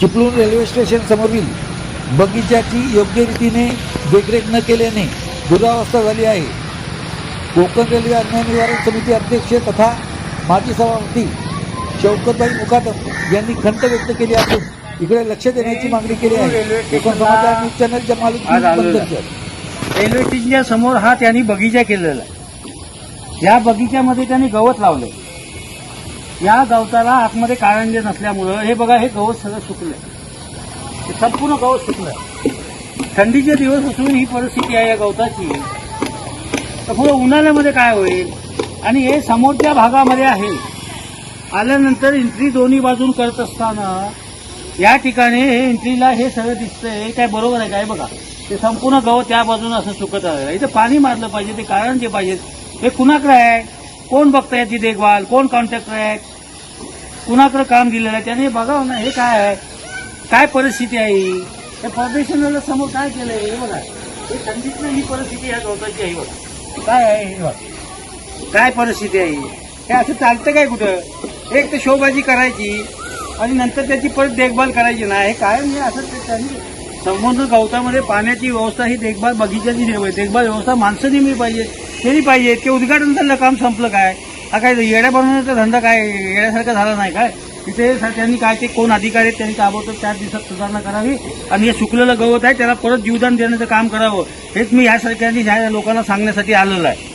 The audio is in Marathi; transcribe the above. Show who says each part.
Speaker 1: चिपळूण रेल्वे स्टेशन समोरील बगीच्याची योग्य रीतीने देखरेख न केल्याने दुरावस्था झाली आहे. कोकण रेल्वे अन्याय निवारण समिती अध्यक्ष तथा माजी सभापती शौकतबाई मुकादम यांनी खंत व्यक्त केली असून इकडे लक्ष देण्याची मागणी केली आहे. कोकण समाचार न्यूज चॅनलच्या मालक.
Speaker 2: रेल्वे स्टेशनच्या समोर हा त्यांनी बगीचा केलेला आहे. या बगीच्यामध्ये त्यांनी गवत लावलं या गवताला आतमध्ये कारंजे नसल्यामुळं हे बघा हे गवत सगळं सुकलं हे संपूर्ण गवत सुकलं थंडीचे दिवस असून ही परिस्थिती आहे या गवताची. तर पुढे उन्हाळ्यामध्ये काय होईल? आणि हे समोरच्या भागामध्ये आहे. आल्यानंतर एंट्री दोन्ही बाजून करत असताना या ठिकाणी हे एंट्रीला हे सगळं दिसतंय. हे काय बरोबर आहे काय बघा? ते संपूर्ण गवत त्या बाजून असं सुकत आहे. इथं पाणी मारलं पाहिजे ते कारण जे पाहिजे हे कुणाकडे आहे? कोण बघताय ती देखभाल? कोण कॉन्ट्रॅक्टर आहे? कुणाकडे काम दिलेलं आहे? त्याने बघावं ना हे काय आहे? काय परिस्थिती आहे ही? त्या समोर काय केलंय? हे बघा. हे थंडीतनं ही परिस्थिती ह्या गवताची आहे बघा. काय आहे हे बघा? काय परिस्थिती आहे हे? असं चालतं काय कुठं? एक तर शोबाजी करायची आणि नंतर त्याची परत देखभाल करायची ना. हे काय म्हणजे असं ते त्यांनी संपूर्ण गवतामध्ये पाण्याची व्यवस्था ही देखभाल बगीचाची देखभाल व्यवस्था माणसं नेहमी पाहिजे केली पाहिजे. ते उद्घाटन झालं काम संपलं काय? हा काय येड्या बनवण्याचा धंदा काय येड्यासारखा झाला नाही काय? तिथे त्यांनी काय ते कोण अधिकारी आहेत त्यांनी ताबडतोब चार दिवसात सुधारणा करावी आणि हे सुकलेलं गवत आहे त्याला परत जीवदान देण्याचं काम करावं. हेच मी ह्या सरकारने ह्या लोकांना सांगण्यासाठी आलेलं आहे.